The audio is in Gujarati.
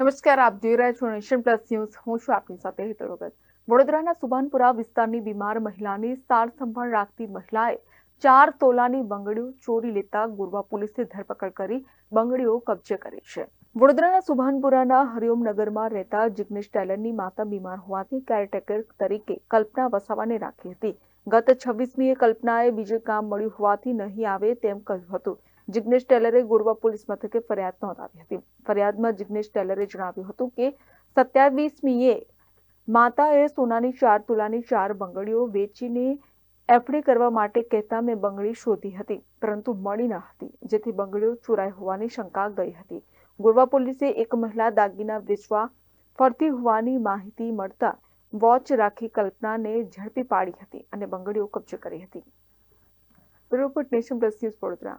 નમસ્કાર, આપ જોઈ રહ્યા છો નેશન પ્લસ ન્યૂઝ. હું છું આપની સાથે હેતલ વગત વડોદરાના સુભાનપુરા વિસ્તારની બીમાર મહિલાની સાર સંભાળ રાખતી મહિલાએ ચાર તોલાની બંગડીઓ ચોરી લેતા ગુરવા પોલીસે ધરપકડ કરી બંગડીઓ કબજે કરી છે. વડોદરાના સુભાનપુરાના હરિઓમનગરમાં રહેતા જિગ્નેશ ટેલરની માતા બીમાર હોવાથી કેરટેકર તરીકે કલ્પના વસાવાને રાખી હતી. ગત છવ્વીસમીએ કલ્પનાએ બીજે કામ મળ્યું હોવાથી નહીં આવે તેમ કહ્યું હતું. જિગ્નેશ ટેલરે ગોરવા પોલીસ મથકે ફરિયાદ નોંધાવી હતી. ફરિયાદમાં જિગ્નેશ ટેલરે જણાવ્યું હતું કે, સત્યાવીસમીએ માતાએ સોનાની ચાર તુલાની ચાર બંગડીઓ વેચીને એફડી કરવા માટે કહેતા મેં બંગડી શોધી હતી, પરંતુ મળી ન હતી, જેથી બંગડીઓ ચોરાઈ હોવાની શંકા ગઈ હતી. ગોરવા પોલીસે એક મહિલા દાગીના વેચવા ફરતી હોવાની માહિતી મળતા વોચ રાખી કલ્પનાને ઝડપી પાડી હતી અને બંગડીઓ કબજે કરી હતી. Report Nation Plus News Vadodara.